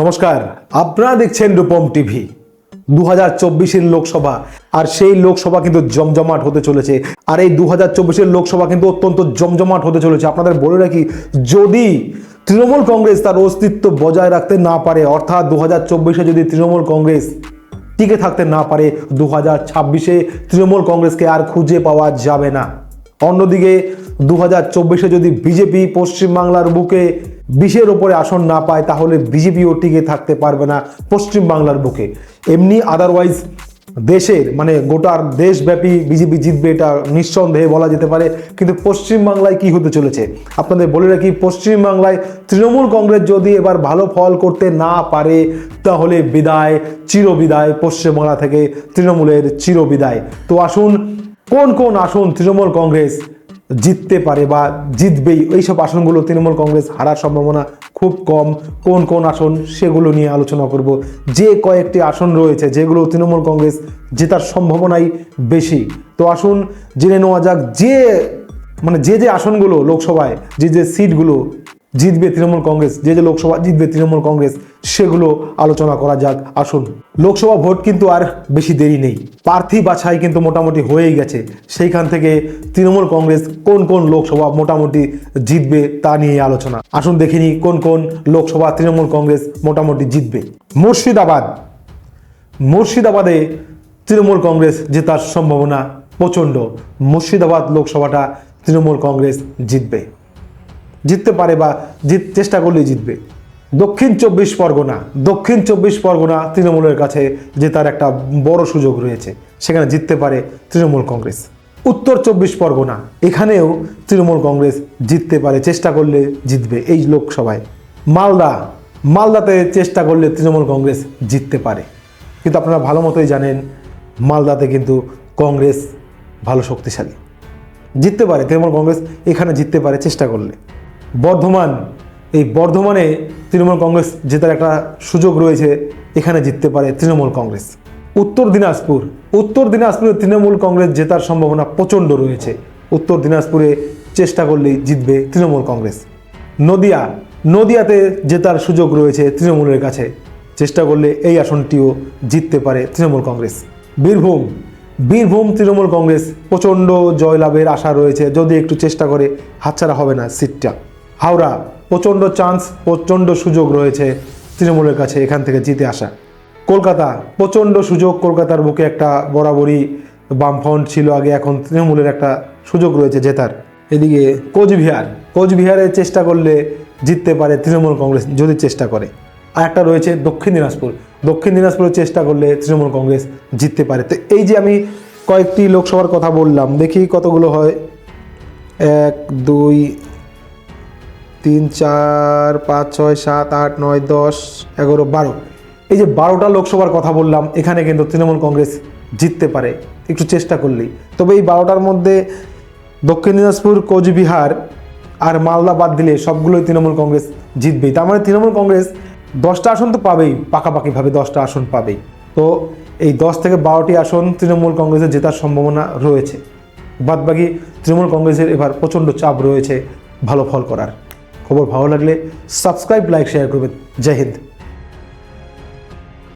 নমস্কার, আপনারা দেখছেন রূপম টিভি। দু হাজার চব্বিশের লোকসভা, আর সেই লোকসভা কিন্তু জমজমাট হতে চলেছে। আর এই দু হাজার চব্বিশের লোকসভা কিন্তু অত্যন্ত জমজমাট হতে চলেছে। আপনাদের বলে রাখি, যদি তৃণমূল কংগ্রেস তার অস্তিত্ব বজায় রাখতে না পারে, অর্থাৎ দু হাজার চব্বিশে যদি তৃণমূল কংগ্রেস টিকে থাকতে না পারে দু হাজার ছাব্বিশে তৃণমূল কংগ্রেসকে আর খুঁজে পাওয়া যাবে না। অন্যদিকে দু হাজার চব্বিশে যদি বিজেপি পশ্চিমবাংলার বুকে বিশের ওপরে আসন না পায়, তাহলে বিজেপিও টিকে থাকতে পারবে না পশ্চিমবাংলার বুকে। এমনি আদারওয়াইজ দেশের মানে গোটার দেশব্যাপী বিজেপি জিতবে এটা নিঃসন্দেহে বলা যেতে পারে, কিন্তু পশ্চিমবাংলায় কি হতে চলেছে? আপনাদের বলে রাখি পশ্চিমবাংলায় তৃণমূল কংগ্রেস যদি এবার ভালো ফল করতে না পারে, তাহলে বিদায়, চিরবিদায় পশ্চিমবাংলা থেকে তৃণমূলের চিরবিদায়। তো আসুন, কোন কোন আসন তৃণমূল কংগ্রেস জিততে পারে বা জিতবেই। এইসব আসনগুলো তৃণমূল কংগ্রেস হারার সম্ভাবনা খুব কম। কোন কোন আসন সেগুলো নিয়ে আলোচনা করব। যে কয়েকটি আসন রয়েছে যেগুলো তৃণমূল কংগ্রেস জেতার সম্ভাবনাই বেশি। তো আসুন জেনে নেওয়া যাক যে মানে যে যে আসনগুলো লোকসভায়, যে যে সিটগুলো জিতবে তৃণমূল কংগ্রেস, যে যে লোকসভা জিতবে তৃণমূল কংগ্রেস, সেগুলো আলোচনা করা যাক। আসুন, লোকসভা ভোট কিন্তু আর বেশি দেরি নেই। প্রার্থী বাছাই কিন্তু মোটামুটি হয়েই গেছে। সেইখান থেকে তৃণমূল কংগ্রেস কোন কোন লোকসভা মোটামুটি জিতবে তা নিয়ে আলোচনা। আসুন দেখিনি কোন কোন লোকসভা তৃণমূল কংগ্রেস মোটামুটি জিতবে। মুর্শিদাবাদ। মুর্শিদাবাদে তৃণমূল কংগ্রেস জেতার সম্ভাবনা প্রচণ্ড। মুর্শিদাবাদ লোকসভাটা তৃণমূল কংগ্রেস জিতবে। জিততে পারে বা জিত, চেষ্টা করলেই জিতবে। দক্ষিণ চব্বিশ পরগনা, দক্ষিণ চব্বিশ পরগনা তৃণমূলের কাছে জেতার একটা বড় সুযোগ রয়েছে। সেখানে জিততে পারে তৃণমূল কংগ্রেস। উত্তর চব্বিশ পরগনা, এখানেও তৃণমূল কংগ্রেস জিততে পারে, চেষ্টা করলে জিতবে এই লোকসভায়। মালদা, মালদাতে চেষ্টা করলে তৃণমূল কংগ্রেস জিততে পারে। কিন্তু আপনারা ভালো মতোই জানেন, মালদাতে কিন্তু কংগ্রেস ভালো শক্তিশালী। জিততে পারে, তৃণমূল কংগ্রেস এখানে জিততে পারে, চেষ্টা করলে। বর্ধমান, এই বর্ধমানে তৃণমূল কংগ্রেস জেতার একটা সুযোগ রয়েছে, এখানে জিততে পারে তৃণমূল কংগ্রেস। উত্তর দিনাজপুর, উত্তর দিনাজপুরে তৃণমূল কংগ্রেস জেতার সম্ভাবনা প্রচণ্ড রয়েছে। উত্তর দিনাজপুরে চেষ্টা করলেই জিতবে তৃণমূল কংগ্রেস। নদিয়া, নদিয়াতে জেতার সুযোগ রয়েছে তৃণমূলের কাছে। চেষ্টা করলে এই আসনটিও জিততে পারে তৃণমূল কংগ্রেস। বীরভূম বীরভূম তৃণমূল কংগ্রেস প্রচণ্ড জয়লাভের আশা রয়েছে। যদি একটু চেষ্টা করে, হাতছাড়া হবে না সিটটা। হাওড়া, প্রচণ্ড চান্স প্রচণ্ড সুযোগ রয়েছে তৃণমূলের কাছে এখান থেকে জিতে আসা। কলকাতা, প্রচণ্ড সুযোগ, কলকাতার বুকে একটা বরাবরই বামফ্রন্ট ছিল আগে, এখন তৃণমূলের একটা সুযোগ রয়েছে জেতার। এদিকে কোচবিহার, কোচবিহারে চেষ্টা করলে জিততে পারে তৃণমূল কংগ্রেস, যদি চেষ্টা করে। আর একটা রয়েছে দক্ষিণ দিনাজপুর। দক্ষিণ দিনাজপুরে চেষ্টা করলে তৃণমূল কংগ্রেস জিততে পারে। তো এই যে আমি কয়েকটি লোকসভার কথা বললাম, দেখি কতগুলো হয়। এক, দুই তিন, চার, পাঁচ, ছয়, সাত, আট, নয়, দশ, এগারো, বারো। এই যে বারোটা লোকসভার কথা বললাম, এখানে কিন্তু তৃণমূল কংগ্রেস জিততে পারে। একটু চেষ্টা করলেই। তবে এই বারোটার মধ্যে দক্ষিণ দিনাজপুর, কোচবিহার আর মালদা বাদ দিলে সবগুলোই তৃণমূল কংগ্রেস জিতবেই। তার মানে তৃণমূল কংগ্রেস দশটা আসন তো পাবেই, পাকাপাকিভাবে দশটা আসন পাবেই। তো এই দশ থেকে বারোটি আসন তৃণমূল কংগ্রেসের জেতার সম্ভাবনা রয়েছে। বাদবাকি তৃণমূল কংগ্রেসের এবার প্রচণ্ড চাপ রয়েছে ভালো ফল করার। খবর ভালো লাগলে সাবস্ক্রাইব লাইক শেয়ার করবেন জয় হিন্দ